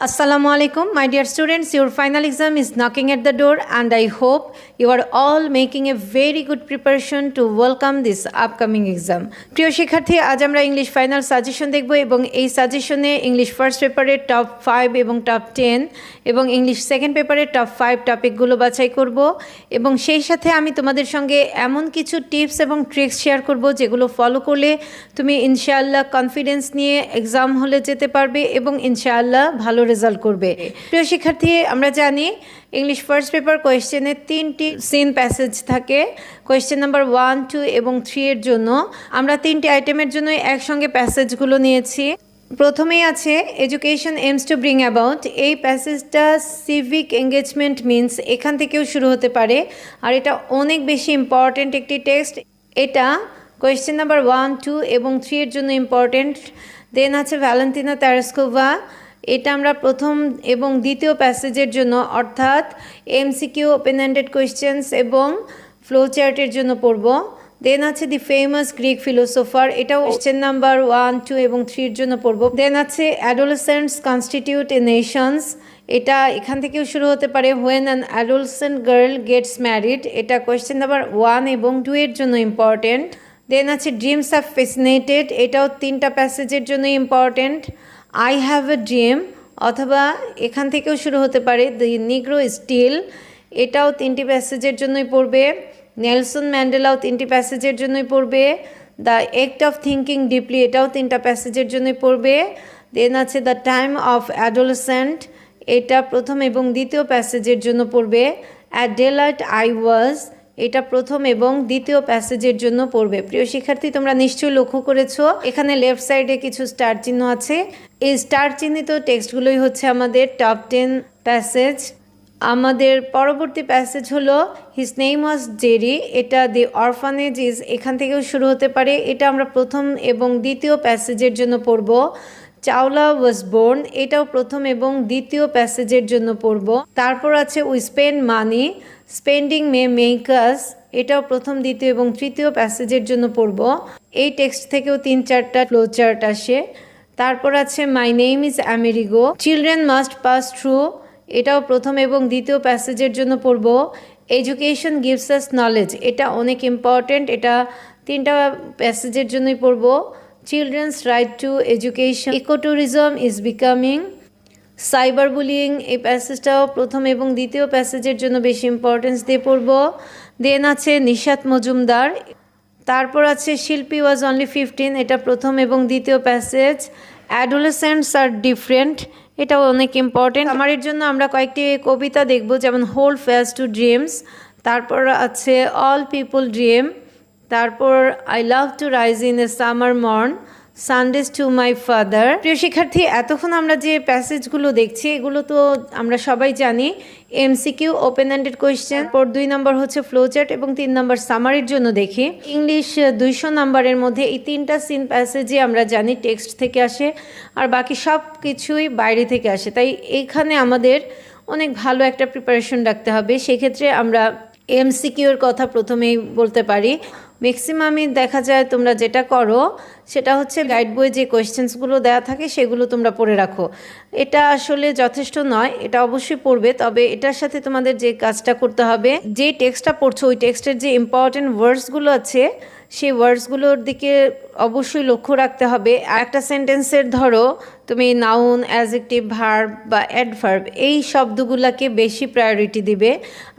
Assalamu alaikum, my dear students. Your final exam is knocking at the door, and I hope you are all making a very good preparation to welcome this upcoming exam. প্রিয় শিক্ষার্থী আজ আমরা English final suggestion দেখব এবং এই সাজেশনে English first পেপারের top five এবং টপ টেন এবং ইংলিশ সেকেন্ড পেপারের টপ ফাইভ টপিকগুলো বাছাই করব এবং সেই সাথে আমি তোমাদের সঙ্গে এমন কিছু টিপস এবং ট্রিক্স শেয়ার করব যেগুলো ফলো করলে তুমি ইনশাআল্লাহ কনফিডেন্স নিয়ে এক্সাম হলে যেতে পারবে এবং ইনশাআল্লাহ ভালো রেজাল্ট করবে প্রিয় শিক্ষার্থী আমরা জানি ইংলিশ ফার্স্ট পেপার কোয়েশ্চেনে তিনটি সিন প্যাসেজ থাকে কোয়েশ্চেন নাম্বার ওয়ান টু এবং থ্রি এর জন্য আমরা তিনটি আইটেমের জন্য একসঙ্গে প্যাসেজগুলো নিয়েছি প্রথমেই আছে education aims to bring about এই প্যাসেজটা সিভিক এঙ্গেজমেন্ট মিনস এখান থেকেও শুরু হতে পারে আর এটা অনেক বেশি ইম্পর্টেন্ট একটি টেক্সট এটা কোয়েশ্চেন নাম্বার ওয়ান টু এবং থ্রি এর জন্য ইম্পর্টেন্ট দেন আছে ভ্যালেন্টিনা তারাস্কোভা এটা আমরা প্রথম এবং দ্বিতীয় প্যাসেজের জন্য অর্থাৎ এমসিকিউ ওপেন হ্যান্ডেড কোয়েশ্চেন্স এবং ফ্লো চার্টের জন্য পড়ব দেন আছে দি ফেমাস গ্রিক ফিলোসোফার এটাও কোয়েশ্চেন নাম্বার ওয়ান টু এবং থ্রির জন্য পড়ব দেন আছে অ্যাডোলসেন্টস কনস্টিটিউট এ নেশনস এটা এখান থেকেও শুরু হতে পারে when an adolescent girl gets married এটা কোয়েশ্চেন নাম্বার ওয়ান এবং টু এর জন্য ইম্পর্টেন্ট দেন আছে ড্রিমস আর ফেসিনেটেড এটাও তিনটা প্যাসেজের জন্য important I have a dream অথবা এখান থেকেও শুরু হতে পারে দি নিগ্রো স্টিল এটাও তিনটি প্যাসেজের জন্যই পড়বে নেলসন ম্যান্ডেলাও তিনটি প্যাসেজের জন্যই পড়বে the act of thinking deeply এটাও তিনটা প্যাসেজের জন্যই পড়বে দেন আছে দ্য টাইম অফ অ্যাডোলসেন্ট এটা প্রথম এবং দ্বিতীয় প্যাসেজের জন্য পড়বে at daylight I was এটা প্রথম এবং দ্বিতীয় প্যাসেজের জন্য পড়বে প্রিয় শিক্ষার্থী তোমরা নিশ্চয়ই লক্ষ্য করেছো এখানে লেফট সাইডে কিছু স্টার চিহ্ন আছে এই স্টার চিহ্নিত টেক্সটগুলোই হচ্ছে আমাদের টপ টেন প্যাসেজ আমাদের পরবর্তী প্যাসেজ হলো হিস নেম ওয়াজ জেরি এটা দি অরফানেজ ইজ এখান থেকেও শুরু হতে পারে এটা আমরা প্রথম এবং দ্বিতীয় প্যাসেজের জন্য পড়ব চাওলা ওয়াজ বোর্ন এটাও প্রথম এবং দ্বিতীয় প্যাসেজের জন্য পড়ব তারপর আছে we spend money spending may makers এটাও প্রথম দ্বিতীয় এবং তৃতীয় প্যাসেজের জন্য পড়ব এই টেক্সট থেকেও তিন চারটা ফ্লো চার্ট আসে তারপর আছে my name is Amerigo children must pass through এটাও প্রথম এবং দ্বিতীয় প্যাসেজের জন্য পড়ব এডুকেশন গিভস আস নলেজ এটা অনেক ইম্পর্ট্যান্ট এটা তিনটা প্যাসেজের জন্যই পড়ব children's right to education ecotourism is becoming cyber bullying এই প্যাসেজটাও প্রথম এবং দ্বিতীয় প্যাসেজের জন্য বেশি ইম্পর্টেন্স দিয়ে পড়ব দেন আছে নিশাত মজুমদার তারপর আছে শিল্পী ওয়াজ অনলি ফিফটিন এটা প্রথম এবং দ্বিতীয় প্যাসেজ অ্যাডোলেসেন্টস আর ডিফারেন্ট এটাও অনেক ইম্পর্টেন্ট আমার এর জন্য আমরা কয়েকটি কবিতা দেখব যেমন হোল ফেস টু ড্রিমস তারপর আছে অল পিপল ড্রিম তারপর I love to rise in a summer morn Sundays to my father প্রিয় শিক্ষার্থী এতক্ষণ আমরা যে প্যাসেজগুলো দেখছি এগুলো তো আমরা সবাই জানি এমসিকিউ ওপেন এন্ডেড কোয়েশ্চেন পর দুই নম্বর হচ্ছে ফ্লোচার্ট এবং তিন নম্বর সামারির জন্য দেখি ইংলিশ দুইশো নম্বরের মধ্যে এই তিনটা সিন প্যাসেজই আমরা জানি টেক্সট থেকে আসে আর বাকি সব কিছুই বাইরে থেকে আসে তাই এখানে আমাদের অনেক ভালো একটা প্রিপারেশন রাখতে হবে সেক্ষেত্রে আমরা এমসিকিউর কথা প্রথমেই বলতে পারি ম্যাক্সিমামই দেখা যায় তোমরা যেটা করো সেটা হচ্ছে গাইড বইয়ে যে কোয়েশ্চেন্সগুলো দেওয়া থাকে সেগুলো তোমরা পড়ে রাখো এটা আসলে যথেষ্ট নয় এটা অবশ্যই পড়বে তবে এটার সাথে তোমাদের যে কাজটা করতে হবে যে টেক্সটটা পড়ছো ওই টেক্সটের যে ইম্পর্টেন্ট ওয়ার্ডসগুলো আছে সেই ওয়ার্ডসগুলোর দিকে অবশ্যই লক্ষ্য রাখতে হবে একটা সেন্টেন্সের ধরো তুমি নাউন অ্যাজেক্টিভ ভার্ব বা অ্যাডভার্ব এই শব্দগুলোকে বেশি প্রায়োরিটি দিবে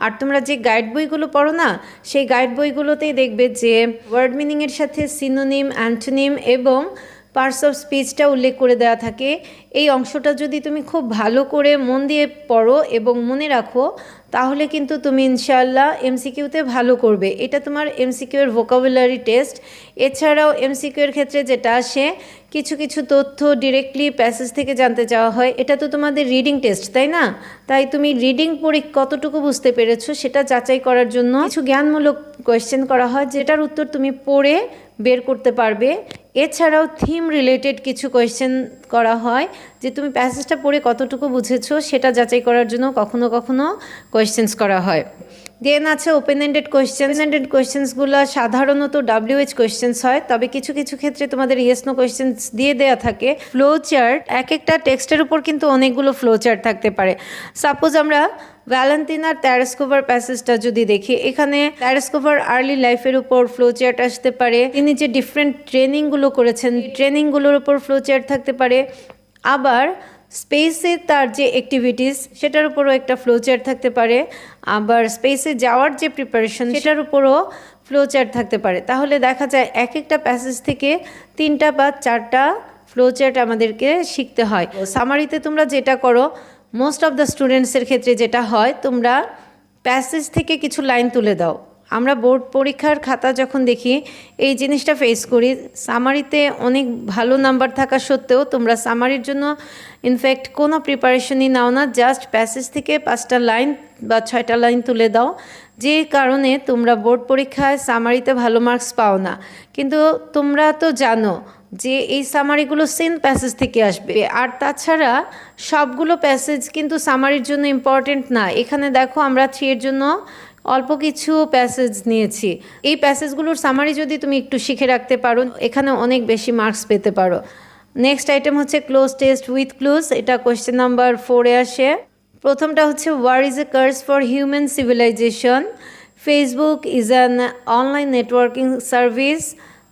আর তোমরা যে গাইড বইগুলো পড়ো না সেই গাইড বইগুলোতেই দেখবে যে ওয়ার্ড মিনিংয়ের সাথে সিনোনিম অ্যান্টোনিম এবং পার্টস অফ স্পিচটা উল্লেখ করে দেওয়া থাকে এই অংশটা যদি তুমি খুব ভালো করে মন দিয়ে পড়ো এবং মনে রাখো তাহলে কিন্তু তুমি ইনশাল্লাহ এমসিকিউতে ভালো করবে এটা তোমার এমসিকিউর ভোকাবুলারি টেস্ট এছাড়াও এমসিকিউ এর ক্ষেত্রে যেটা আসে কিছু কিছু তথ্য ডিরেক্টলি প্যাসেজ থেকে জানতে চাওয়া হয় এটা তো তোমাদের রিডিং টেস্ট তাই না তাই তুমি রিডিং পড়ে কতটুকু বুঝতে পেরেছো সেটা যাচাই করার জন্য কিছু জ্ঞানমূলক কোয়েশ্চেন করা হয় যেটার উত্তর তুমি পড়ে বের করতে পারবে এছাড়াও থিম রিলেটেড কিছু কোয়েশ্চেন করা হয় যে তুমি প্যাসেজটা পড়ে কতটুকু বুঝেছো সেটা যাচাই করার জন্য কখনো কখনো কোয়েশ্চেন্স করা হয় দেন আছে ওপেন এন্ডেড কোয়েশ্চেন এন্ডেড কোয়েশ্চেন্সগুলো সাধারণত ডাব্লিউএইচ কোয়েশ্চেন্স হয় তবে কিছু কিছু ক্ষেত্রে তোমাদের ইয়েসনো কোয়েশ্চেন্স দিয়ে দেয়া থাকে ফ্লো চার্ট এক একটা টেক্সটের উপর কিন্তু অনেকগুলো ফ্লো চার্ট থাকতে পারে সাপোজ আমরা ভ্যালেন্টিনার ট্যারেসকোভার প্যাসেজটা যদি দেখি এখানে ট্যারেসকোভার আর্লি লাইফের উপর ফ্লো চেয়ার আসতে পারে তিনি যে ডিফারেন্ট ট্রেনিংগুলো করেছেন ট্রেনিংগুলোর উপর চেয়ার থাকতে পারে আবার স্পেসে তার যে অ্যাক্টিভিটিস সেটার উপরও একটা ফ্লো চেয়ার থাকতে পারে আবার স্পেসে যাওয়ার যে প্রিপারেশন সেটার উপরও চেয়ার থাকতে পারে তাহলে দেখা যায় এক একটা প্যাসেজ থেকে তিনটা বা চারটা ফ্লো ফ্লোচার্ট আমাদেরকে শিখতে হয় সামারিতে তোমরা যেটা করো মোস্ট অফ দ্য স্টুডেন্টসের ক্ষেত্রে যেটা হয় তোমরা প্যাসেজ থেকে কিছু লাইন তুলে দাও আমরা বোর্ড পরীক্ষার খাতা যখন দেখি এই জিনিসটা ফেস করি সামারিতে অনেক ভালো নাম্বার থাকা সত্ত্বেও তোমরা সামারির জন্য ইনফ্যাক্ট কোনো প্রিপারেশনই নাও না জাস্ট প্যাসেজ থেকে পাঁচটা লাইন বা ছয়টা লাইন তুলে দাও যে কারণে তোমরা বোর্ড পরীক্ষায় সামারিতে ভালো মার্কস পাও না কিন্তু তোমরা তো জানো যে এই সামারিগুলো সেন প্যাসেজ থেকে আসবে আর তাছাড়া সবগুলো প্যাসেজ কিন্তু সামারির জন্য ইম্পর্টেন্ট না এখানে দেখো আমরা থ্রি এর জন্য অল্প কিছু প্যাসেজ নিয়েছি এই প্যাসেজগুলোর সামারি যদি তুমি একটু শিখে রাখতে পারো এখানে অনেক বেশি মার্কস পেতে পারো নেক্সট আইটেম হচ্ছে ক্লোজ টেস্ট উইথ ক্লোজ এটা কোয়েশ্চেন নাম্বার ফোরে আসে প্রথমটা হচ্ছে war is a curse for human civilization Facebook is an online networking service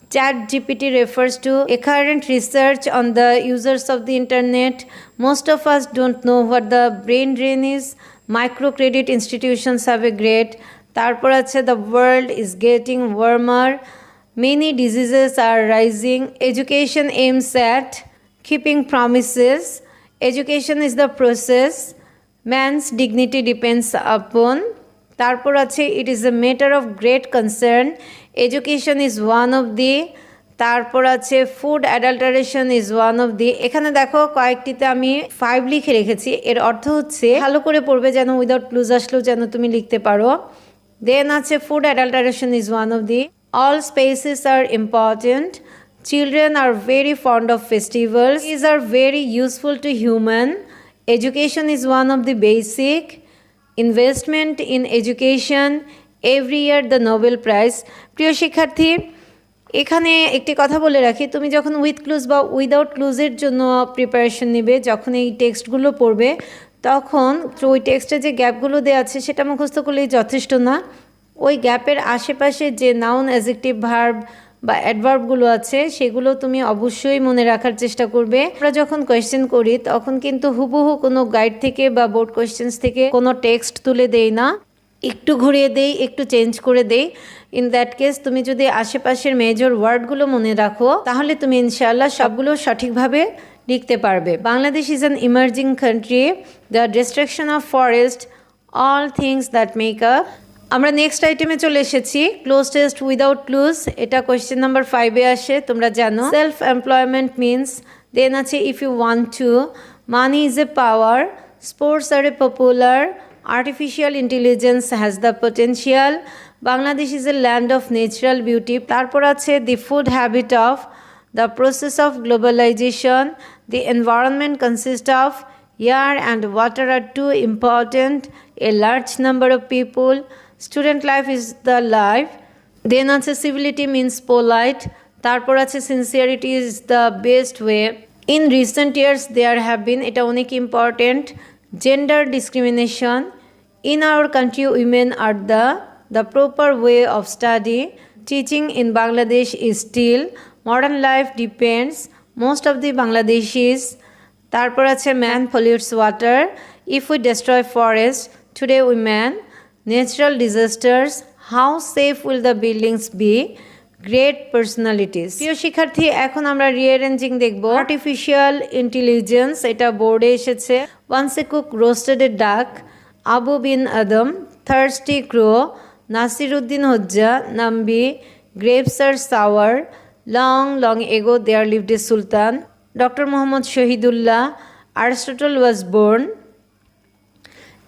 ChatGPT refers to a current research on the users of the internet. Most of us don't know what the brain drain is. Microcredit institutions have a great. তারপর আছে the world is getting warmer many diseases are rising education aims at keeping promises education is the process man's dignity depends upon তারপর আছে it is a matter of great concern education is one of the তারপর আছে food adulteration is one of the এখানে দেখো কয়েকটিতে আমি five লিখে রেখেছি এর অর্থ হচ্ছে ভালো করে পড়বে যেন উইদাউট প্লুজ আসলেও যেন তুমি লিখতে পারো দেন আছে food adulteration is one of the all spaces are important children are very fond of festivals is are very useful to human education is one of the basic investment in education every year the Nobel prize প্রিয় শিক্ষার্থী এখানে একটি কথা বলে রাখি তুমি যখন with clues বা উইদাউট ক্লুজের জন্য প্রিপারেশন নেবে যখন এই টেক্সটগুলো পড়বে তখন ওই টেক্সটে যে গ্যাপগুলো দেওয়া আছে সেটা মুখস্থ করলেই যথেষ্ট না ওই গ্যাপের আশেপাশে যে নাউন অ্যাজেক্টিভ ভার্ব বা অ্যাডভার্বগুলো আছে সেগুলো তুমি অবশ্যই মনে রাখার চেষ্টা করবে আমরা যখন কোয়েশ্চেন করি তখন কিন্তু হুবহু কোনো গাইড থেকে বা বোর্ড কোয়েশ্চেন্স থেকে কোনো টেক্সট তুলে দেই না একটু ঘুরিয়ে দেই একটু চেঞ্জ করে দেই ইন দ্যাট কেস তুমি যদি আশেপাশের মেজর ওয়ার্ডগুলো মনে রাখো তাহলে তুমি ইনশাআল্লাহ সবগুলো সঠিকভাবে লিখতে পারবে Bangladesh is an emerging country the destruction of forest all things that make up আমরা নেক্সট আইটেমে চলে এসেছি ক্লোজ টেস্ট উইদাউট ক্লুজ এটা কোয়েশ্চেন নাম্বার ফাইভে আসে তোমরা জানো সেলফ এমপ্লয়মেন্ট মিনস দেন আছে if you want to money is a power sports are a popular artificial intelligence has the potential Bangladesh is a land of natural beauty তারপর আছে the food habit of the process of globalization the environment consist of air and water are too important a large number of people student life is the life then আছে civility means polite তারপর আছে sincerity is the best way in recent years they are have been এটা অনেক important gender discrimination In our country, women are the, the proper way of study. Teaching in Bangladesh is still. Modern life depends. Most of the Bangladeshis. তারপর আছে man pollutes water if we destroy forest today we man natural disasters how safe will the buildings be great personalities প্রিয় শিক্ষার্থী এখন আমরা rearranging দেখব artificial intelligence এটা বোর্ডে এসেছে once a cook roasted duck Abu bin Adam, Thirsty Crow, Nasiruddin Hoxha, Nambi, Grapesar Sour. Long ago there lived a Sultan, Dr. Muhammad Shahidullah. Aristotle was born.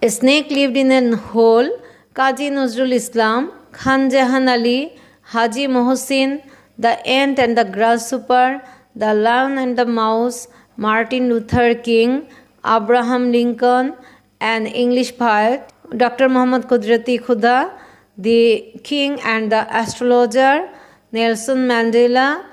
A snake lived in a hole. Qazi Nazrul Islam, Khan Jahan Ali, Haji Mohsin, the ant and the grasshopper, the lion and the mouse, Martin Luther King, Abraham Lincoln, and English poet Dr. Muhammad Kudrati Khuda, the king and the astrologer Nelson Mandela,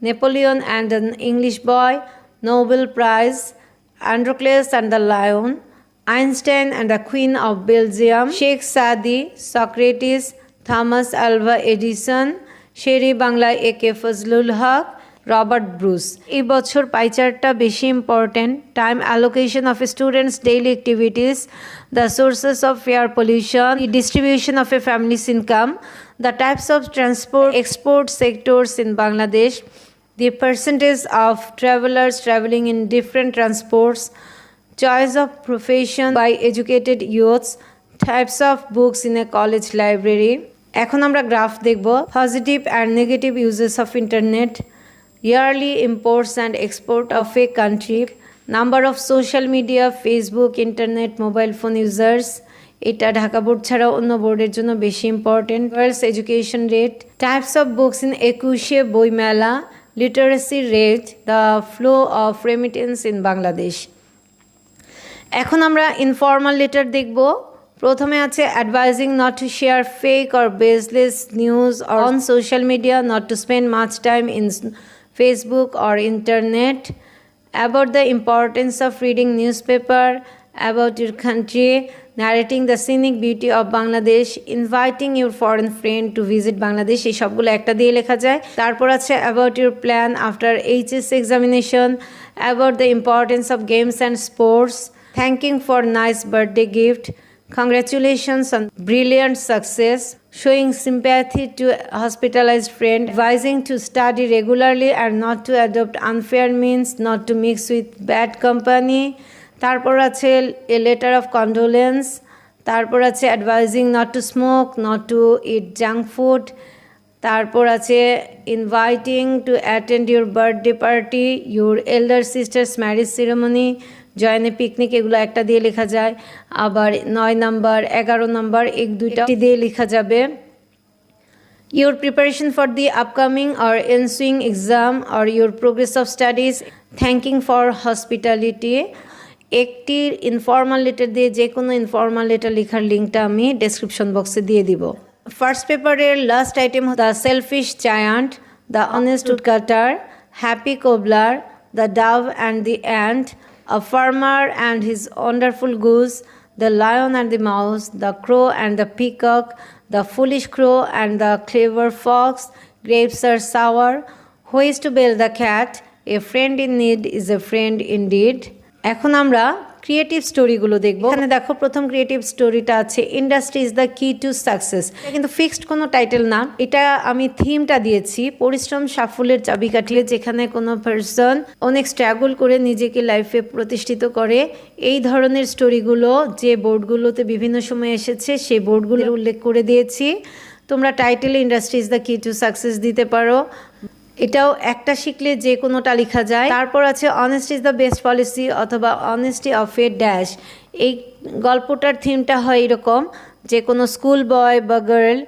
Napoleon and an English boy, Nobel Prize, Androcles and the Lion, Einstein and the Queen of Belgium, Sheikh Sadi, Socrates, Thomas Alva Edison, Sherry Bangla A.K. Fazlul Haq, Robert Bruce এই বছর পাইচারটা বেশি important time allocation of students daily activities the sources of air pollution distribution of a family's income the types of transport export sectors in Bangladesh the percentage of travellers travelling in different transports choice of profession by educated youths types of books in a college library এখন আমরা graph দেখব positive and negative uses of internet yearly imports and export of a country, number of social media, Facebook, internet, mobile phone users, এটা Dhaka board ছাড়া অন্য বোর্ডের জন্য বেশি important girls education rate types of books in একুশে বইমেলা literacy rate the flow of remittance in Bangladesh এখন আমরা ইনফর্মাল লেটার দেখব প্রথমে আছে advising not to share fake or baseless news on social media not to spend much time in Facebook or internet, about the importance of reading newspaper, about your country, narrating the scenic beauty of Bangladesh, inviting your foreign friend to visit Bangladesh এই সবগুলো একটা দিয়ে লেখা যায় তারপর আছে about your plan after HS examination, about the importance of games and sports, thanking for nice birthday gift, Congratulations on brilliant success, showing sympathy to hospitalized friend, advising to study regularly and not to adopt unfair means, not to mix with bad company. তারপর আছে a letter of condolence তারপর আছে advising not to smoke not to eat junk food তারপর আছে inviting to attend your birthday party your elder sister's marriage ceremony joining picnic এগুলো একটা দিয়ে লেখা যায় আবার নয় নাম্বার এগারো নাম্বার এক দুইটা দিয়ে লেখা যাবে your preparation for the upcoming R ensuing exam R your progress of studies thanking for hospitality একটি ইনফর্মাল লেটার দিয়ে যে কোনো ইনফর্মাল লেটার লেখার লিঙ্কটা আমি ডেসক্রিপশন বক্সে দিয়ে দিব ফার্স্ট পেপারের last item the selfish giant the honest woodcutter happy cobbler the dove and the and A farmer and his wonderful goose the lion and the mouse, the crow and the peacock, the foolish crow and the clever fox, grapes are sour. Who is to bail the cat? A friend in need is a friend indeed. এখন আমরা creative স্টোরিগুলো দেখবো এখানে দেখো প্রথম creative স্টোরিটা আছে industry is the key to success কিন্তু fixed কোনো টাইটেল না এটা আমি থিমটা দিয়েছি পরিশ্রম সাফল্যের চাবিকাঠি যেখানে কোনো পার্সন অনেক স্ট্রাগল করে নিজেকে লাইফে প্রতিষ্ঠিত করে এই ধরনের স্টোরিগুলো যে বোর্ডগুলোতে বিভিন্ন সময় এসেছে সেই বোর্ডগুলোর উল্লেখ করে দিয়েছি তোমরা title industry is the key to success দিতে পারো এটাও একটা শিখলে যে কোনোটা লেখা যায় তারপর আছে honest is the best policy অথবা অনেস্টি অফ এ ড্যাশ এই গল্পটার থিমটা হয় এরকম যে কোনো স্কুল বয় বা গার্ল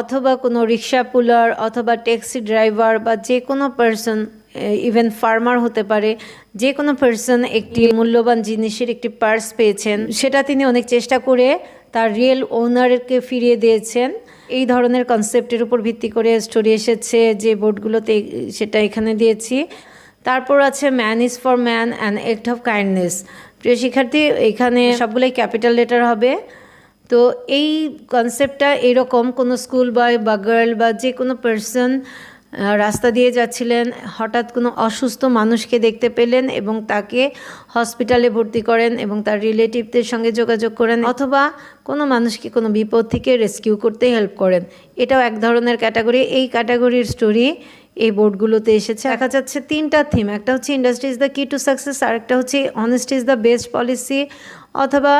অথবা কোনো রিক্সা পুলার অথবা ট্যাক্সি ড্রাইভার বা যে কোনো পার্সন ইভেন ফার্মার হতে পারে যে কোনো পার্সন একটি মূল্যবান জিনিসের একটি পার্স পেয়েছেন সেটা তিনি অনেক চেষ্টা করে তার রিয়েল ওনারকে ফিরিয়ে দিয়েছেন এই ধরনের কনসেপ্টের উপর ভিত্তি করে স্টোরি এসেছে যে বোর্ডগুলোতে সেটা এখানে দিয়েছি তারপর আছে man is for man and act of kindness প্রিয় শিক্ষার্থী এখানে সবগুলোই ক্যাপিটাল লেটার হবে তো এই কনসেপ্টটা এরকম কোনো স্কুল বয় বা গার্ল বা যে কোনো পার্সন রাস্তা দিয়ে যাচ্ছিলেন হঠাৎ কোনো অসুস্থ মানুষকে দেখতে পেলেন এবং তাকে হসপিটালে ভর্তি করেন এবং তার রিলেটিভদের সঙ্গে যোগাযোগ করেন অথবা কোনো মানুষকে কোনো বিপদ থেকে রেস্কিউ করতে হেল্প করেন এটাও এক ধরনের ক্যাটাগরি এই ক্যাটাগরির স্টোরি এই বোর্ডগুলোতে এসেছে দেখা যাচ্ছে তিনটা থিম একটা হচ্ছে industry is the key to success আর একটা হচ্ছে honest is the best policy অথবা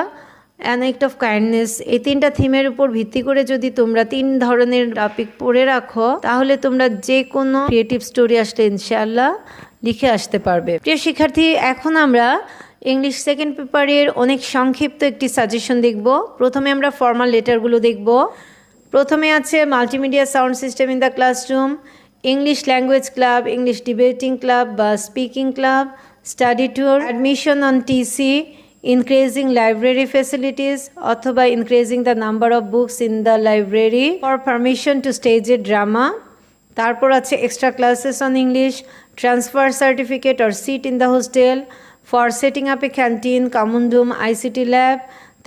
অ্যান অ্যাক্ট অফ কাইন্ডনেস এই তিনটা থিমের উপর ভিত্তি করে যদি তোমরা তিন ধরনের টপিক পড়ে রাখো তাহলে তোমরা যে কোনো ক্রিয়েটিভ স্টোরি আসলে ইনশাআল্লাহ লিখে আসতে পারবে প্রিয় শিক্ষার্থী এখন আমরা ইংলিশ সেকেন্ড পেপারের অনেক সংক্ষিপ্ত একটি সাজেশন দেখব প্রথমে আমরা ফর্মাল লেটারগুলো দেখব প্রথমে আছে multimedia sound system in the classroom English language club English debating club বা speaking club study tour admission on TC increasing library facilities অথবা increasing the number of books in the library for permission to stage a drama তারপর আছে extra classes on English transfer certificate or seat in the hostel for setting up a canteen common room ICT lab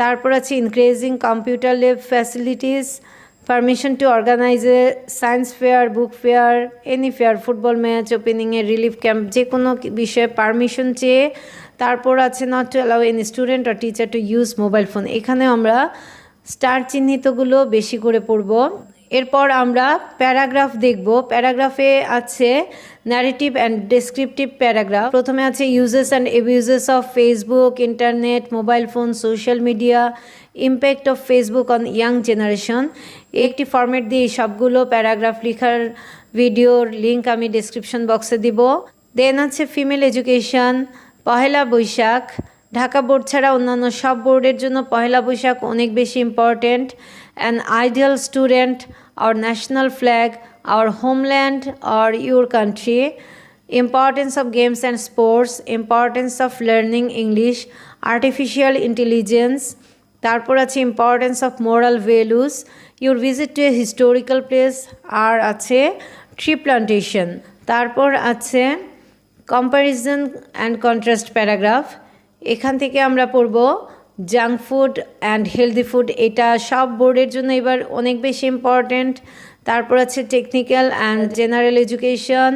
তারপর আছে increasing computer lab facilities permission to organise a science fair book fair any fair football match ওপেনিংয়ে relief camp যে কোনো বিষয়ে permission চেয়ে তারপর আছে not to allow an student R teacher to use mobile phone এখানে আমরা স্টার চিহ্নিতগুলো বেশি করে পড়ব এরপর আমরা প্যারাগ্রাফ দেখব প্যারাগ্রাফে আছে ন্যারেটিভ অ্যান্ড ডেসক্রিপটিভ প্যারাগ্রাফ প্রথমে আছে uses and abuses of Facebook internet mobile phone social media impact of Facebook on young generation একটি ফর্মেট দিয়ে সবগুলো প্যারাগ্রাফ লেখার ভিডিওর লিঙ্ক আমি ডিসক্রিপশন বক্সে দিব দেন আছে female education Pohela Boishakh Dhaka board ছাড়া অন্যান্য সব বোর্ডের জন্য পহেলা বৈশাখ অনেক বেশি important an ideal student our national flag our homeland R your country importance of games and sports importance of learning English artificial intelligence তারপর আছে importance of moral values your visit to a historical place আর আছে tree plantation তারপর আছে comparison and contrast paragraph এখান থেকে আমরা পড়ব junk food and healthy food এটা সব বোর্ডের জন্য এবার অনেক বেশি ইম্পর্ট্যান্ট তারপর আছে technical and general education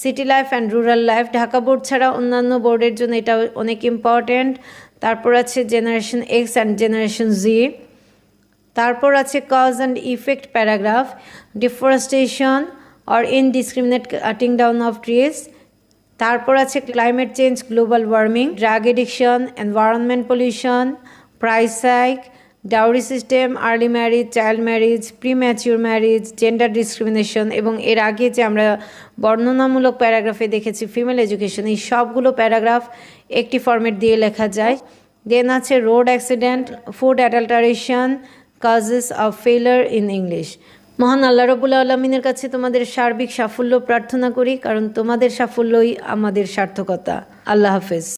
city life and rural life Dhaka board ছাড়া অন্যান্য বোর্ডের জন্য এটা অনেক ইম্পর্ট্যান্ট তারপর আছে generation X and generation Z তারপর আছে cause and effect paragraph deforestation or indiscriminate cutting down of trees তারপর আছে climate change global warming drug addiction environment pollution price hike dowry system early marriage child marriage premature marriage gender discrimination এবং এর আগে যে আমরা বর্ণনামূলক প্যারাগ্রাফে দেখেছি female education এই সবগুলো প্যারাগ্রাফ একটি ফর্মেট দিয়ে লেখা যায় দেন আছে road accident food adulteration causes of failure in English মহান আল্লাহ রবুল্লা আলমিনের কাছে তোমাদের সার্বিক সাফল্য প্রার্থনা করি কারণ তোমাদের সাফল্যই আমাদের সার্থকতা আল্লাহ হাফেজ